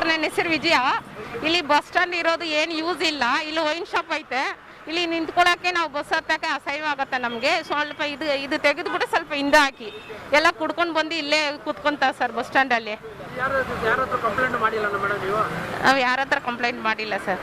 Sir ನನ್ನ ಹೆಸರು ವಿಜಯ. ಇಲ್ಲಿ ಬಸ್ ಸ್ಟ್ಯಾಂಡ್ ಇರೋದು ಏನು ಯೂಸ್ ಇಲ್ಲ. ಇಲ್ಲಿ ವೈನ್ ಶಾಪ್ ಐತೆ. ಇಲ್ಲಿ ನಿಂತ್ಕೊಳ್ಳೋಕೆ ನಾವು ಬಸ್ ಹತ್ತಕ್ಕೆ ಅಸಹ್ಯವಾಗತ್ತೆ ನಮಗೆ. ಸ್ವಲ್ಪ ಇದು ಇದು ತೆಗೆದುಬಿಟ್ಟು ಸ್ವಲ್ಪ ಹಿಂದೆ ಹಾಕಿ. ಎಲ್ಲ ಕುಡ್ಕೊಂಡು ಬಂದು ಇಲ್ಲೇ ಕೂತ್ಕೊಂತ ಸರ್ ಬಸ್ ಸ್ಟ್ಯಾಂಡಲ್ಲಿ ಕಂಪ್ಲೇಂಟ್ ಮಾಡಿಲ್ಲ ಮೇಡಮ್ ನೀವು? ನಾವು ಯಾರ ಹತ್ರ ಕಂಪ್ಲೇಂಟ್ ಮಾಡಿಲ್ಲ ಸರ್.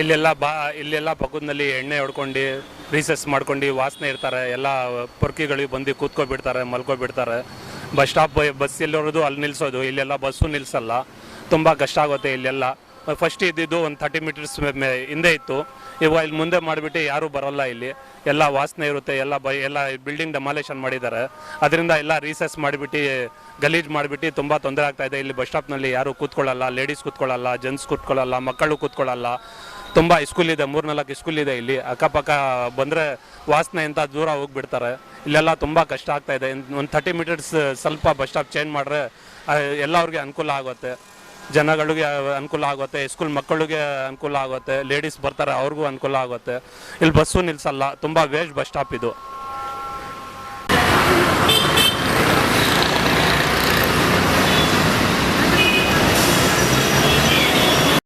ಇಲ್ಲೆಲ್ಲ ಬಾ, ಇಲ್ಲೆಲ್ಲ ಪಕ್ಕದಲ್ಲಿ ಎಣ್ಣೆ ಹೊಡ್ಕೊಂಡು ರೀಸೆಸ್ ಮಾಡ್ಕೊಂಡು ವಾಸನೆ ಇರ್ತಾರೆ. ಎಲ್ಲ ಪೊರ್ಕಿಗಳಿಗೆ ಬಂದು ಕೂತ್ಕೊಬಿಡ್ತಾರೆ, ಮಲ್ಕೊಬಿಡ್ತಾರೆ. ಬಸ್ ಸ್ಟಾಪ್ ಬಸ್ ಎಲ್ಲಿರೋದು ಅಲ್ಲಿ ನಿಲ್ಸೋದು. ಇಲ್ಲೆಲ್ಲ ಬಸ್ಸು ನಿಲ್ಲಿಸಲ್ಲ ತುಂಬ ಕಷ್ಟ ಆಗುತ್ತೆ ಇಲ್ಲೆಲ್ಲ. ಫಸ್ಟ್ ಇದ್ದಿದ್ದು ಒಂದು ತರ್ಟಿ ಮೀಟರ್ಸ್ ಹಿಂದೆ ಇತ್ತು. ಇವಾಗ ಇಲ್ಲಿ ಮುಂದೆ ಮಾಡಿಬಿಟ್ಟು ಯಾರೂ ಬರೋಲ್ಲ ಇಲ್ಲಿ. ಎಲ್ಲ ವಾಸನೆ ಇರುತ್ತೆ. ಎಲ್ಲ ಬ, ಎಲ್ಲ ಬಿಲ್ಡಿಂಗ್ ಡೆಮಾಲೇಷನ್ ಮಾಡಿದ್ದಾರೆ. ಅದರಿಂದ ಎಲ್ಲ ರೀಸೆಸ್ ಮಾಡಿಬಿಟ್ಟು, ಗಲೀಜು ಮಾಡಿಬಿಟ್ಟು ತುಂಬ ತೊಂದರೆ ಆಗ್ತಾಯಿದೆ ಇಲ್ಲಿ ಬಸ್ ಸ್ಟಾಪ್ನಲ್ಲಿ ಯಾರೂ ಕೂತ್ಕೊಳ್ಳಲ್ಲ. ಲೇಡೀಸ್ ಕೂತ್ಕೊಳ್ಳಲ್ಲ ಜೆಂಟ್ಸ್ ಕೂತ್ಕೊಳ್ಳಲ್ಲ, ಮಕ್ಕಳು ಕೂತ್ಕೊಳ್ಳಲ್ಲ. ತುಂಬ ಸ್ಕೂಲ್ ಇದೆ, ಮೂರ್ನಾಲ್ಕು ಸ್ಕೂಲ್ ಇದೆ ಇಲ್ಲಿ. ಅಕ್ಕಪಕ್ಕ ಬಂದರೆ ವಾಸನೆ ಅಂತ ದೂರ ಹೋಗ್ಬಿಡ್ತಾರೆ. ಇಲ್ಲೆಲ್ಲ ತುಂಬ ಕಷ್ಟ ಆಗ್ತಾ ಇದೆ. ಒಂದು ತರ್ಟಿ ಮೀಟರ್ಸ್ ಸ್ವಲ್ಪ ಬಸ್ ಸ್ಟಾಪ್ ಚೇಂಜ್ ಮಾಡಿದ್ರೆ ಎಲ್ಲವ್ರಿಗೆ ಅನುಕೂಲ ಆಗುತ್ತೆ. ಜನಗಳಿಗೆ ಅನುಕೂಲ ಆಗುತ್ತೆ ಸ್ಕೂಲ್ ಮಕ್ಕಳಿಗೆ ಅನುಕೂಲ ಆಗುತ್ತೆ ಲೇಡೀಸ್ ಬರ್ತಾರೆ, ಅವ್ರಿಗೂ ಅನುಕೂಲ ಆಗುತ್ತೆ. ಇಲ್ಲಿ ಬಸ್ಸು ನಿಲ್ಸಲ್ಲ, ತುಂಬ ವೇಸ್ಟ್ ಬಸ್ ಸ್ಟಾಪ್ ಇದು.